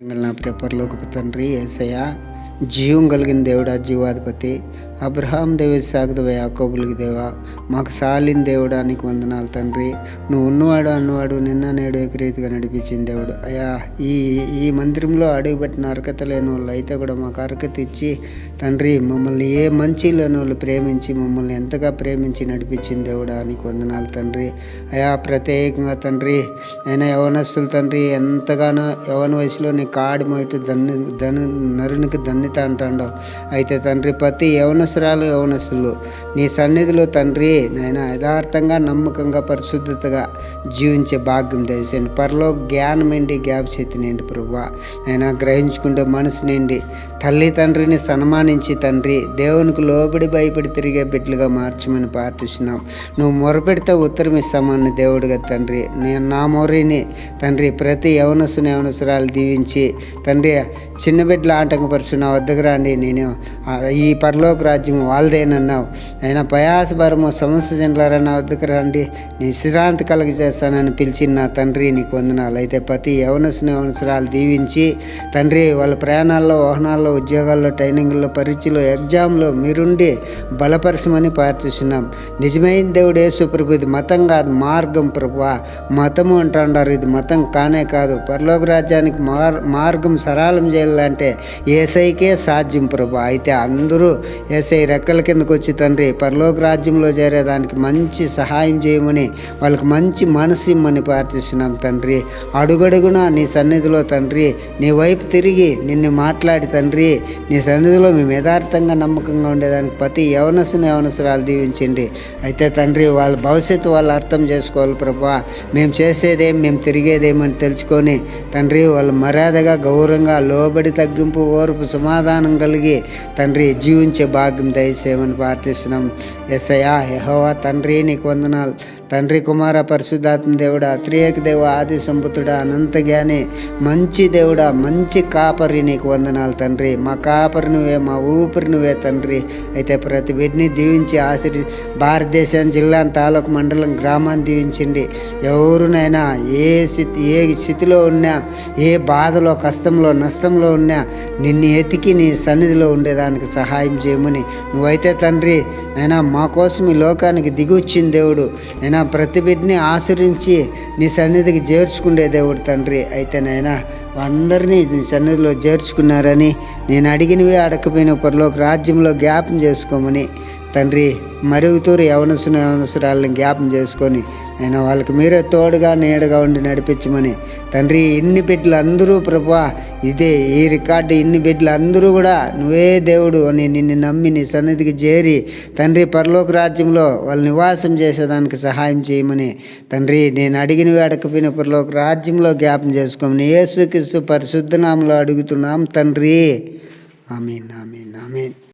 నా ప్రేపర్లోకి తండ్రి ఏసయ్య జీవం కలిగిన దేవుడా జీవాధిపతి అబ్రహాం దేవి సాగుదవ యాకోబులకి దేవా మాకు సాలిన దేవుడా నీకు వందనాలు తండ్రి. నువ్వు ఉన్నవాడు అన్నవాడు నిన్న నేడు ఏకరీతిగా నడిపించిన దేవుడు. అయ్యా ఈ ఈ మందిరంలో అడుగుపెట్టిన అర్హత లేని వాళ్ళు అయితే కూడా మాకు అర్హత ఇచ్చి తండ్రి మమ్మల్ని ఏ మంచి లేని వాళ్ళు ప్రేమించి మమ్మల్ని ఎంతగా ప్రేమించి నడిపించిన దేవుడా నీకు వందనాలు తండ్రి. అయా ప్రత్యేకంగా తండ్రి అయినా యవనస్తులు తండ్రి ఎంతగానో యవన వయసులో నీ కాడి మొయిట దన్ని దను నరునికి దన్నిత అంటాడో. అయితే తండ్రి ప్రతి అవసరాలు యవనస్తులు. నీ సన్నిధిలో తండ్రి నాయన యథార్థంగా నమ్మకంగా పరిశుద్ధతగా జీవించే భాగ్యం దయచేయండి. పరలో జ్ఞానం ఏంటి గ్యాప్ చేతినండి ప్రభు గ్రహించుకుంటే మనసునిండి తల్లి తండ్రిని సన్మానించి తండ్రి దేవునికి లోబడి భయపడి తిరిగే బిడ్డలుగా మార్చమని ప్రార్థిస్తున్నాం. నువ్వు మొరపెడితే ఉత్తరం ఇస్తామని దేవుడిగా తండ్రి నేను నా మొరిని తండ్రి ప్రతి యవనసుని యవనసురాలు దీవించి తండ్రి చిన్న బిడ్డలు ఆటంకపరుచు నా వద్దకు రాండి. నేను ఈ ఈ పరలోక రాజ్యం వాళ్ళదేనన్నావు. ఆయన ప్రయాసభరము సమస్త జనులారా నా వద్దకు రండి. నీ శ్రాంతి కలగజేస్తానని పిలిచిన నా తండ్రి నీకు వందనాలు. అయితే ప్రతి యవనసుని యవనసురాలు దీవించి తండ్రి వాళ్ళ ప్రయాణాల్లో వాహనాల్లో ఉద్యోగాల్లో ట్రైనింగ్లో పరీక్షలో ఎగ్జామ్లో మీరుండి బలపరచమని ప్రార్థిస్తున్నాం. నిజమైన దేవుడు సుప్రభు ఇది మతం కాదు మార్గం ప్రభు. మతము అంటాడారు ఇది మతం కానే కాదు. పరలోక రాజ్యానికి మార్ మార్గం సరళం చేయాలంటే ఏసైకే సాధ్యం ప్రభు. అయితే అందరూ ఏసై రెక్కల కిందకు వచ్చి తండ్రి పరలోక రాజ్యంలో చేరేదానికి మంచి సహాయం చేయమని వాళ్ళకి మంచి మనసు ఇమ్మని ప్రార్థిస్తున్నాం తండ్రి. అడుగడుగున నీ సన్నిధిలో తండ్రి నీ వైపు తిరిగి నిన్ను మాట్లాడి తండ్రి నీ సన్నిధిలో మేము యథార్థంగా నమ్మకంగా ఉండేదానికి ప్రతి యవనసుని యవనసురాలు దీవించండి. అయితే తండ్రి వాళ్ళ భవిష్యత్తు వాళ్ళు అర్థం చేసుకోవాలి ప్రభా. మేము చేసేదేం మేము తిరిగేదేమని తెలుసుకొని తండ్రి వాళ్ళు మర్యాదగా గౌరవంగా లోబడి తగ్గింపు ఓర్పు సమాధానం కలిగి తండ్రి జీవించే భాగ్యం దయచేయమని ప్రార్థిస్తున్నాం. ఎస్ఐయా యహోవా తండ్రి నీకు వందనాలు. తండ్రి కుమార పరిశుద్ధాత్మ దేవుడా త్రియేక దేవ ఆది సంపుతుడా అనంత జ్ఞాని మంచి దేవుడా మంచి కాపరి నీకు వందనాలు తండ్రి. మా కాపరి నువ్వే మా ఊపిరి నువ్వే తండ్రి. అయితే ప్రతి బిడ్డని దీవించి ఆశీర్ భారతదేశం జిల్లా తాలూకు మండలం గ్రామాన్ని దీవించండి. ఎవరునైనా ఏ స్థితి ఏ స్థితిలో ఉన్నా ఏ బాధలో కష్టంలో నష్టంలో ఉన్నా నిన్ను ఎతికి నీ సన్నిధిలో ఉండేదానికి సహాయం చేయమని నువ్వైతే తండ్రి అయినా మా కోసం ఈ లోకానికి దిగొచ్చిన దేవుడు. అయినా ప్రతి బిడ్డని ఆశ్రయించి నీ సన్నిధికి చేర్చుకునే దేవుడు తండ్రి. అయితే నైనా అందరినీ నీ సన్నిధిలో చేర్చుకున్నారని నేను అడిగినవి అడగపోయిన పరలోక రాజ్యంలో జ్ఞాపం చేసుకోమని. తండ్రి మరుగుతూరు యవనసును యవనసురాలను జ్ఞాపం చేసుకొని నేను వాళ్ళకి మీరే తోడుగా నీడగా ఉండి నడిపించమని. తండ్రి ఇన్ని బిడ్డలు అందరూ ప్రభా ఇదే ఈ రికార్డు ఇన్ని బిడ్డలు అందరూ కూడా నువ్వే దేవుడు అని నిన్ను నమ్మి నీ సన్నిధికి చేరి తండ్రి పరలోక రాజ్యంలో వాళ్ళు నివాసం చేసేదానికి సహాయం చేయమని. తండ్రి నేను అడిగిన వేడకపోయిన పరలోక రాజ్యంలో జ్ఞాపం చేసుకోమని యేసుక్రీస్తు పరిశుద్ధనామలో అడుగుతున్నాం తండ్రి. Amen amen amen.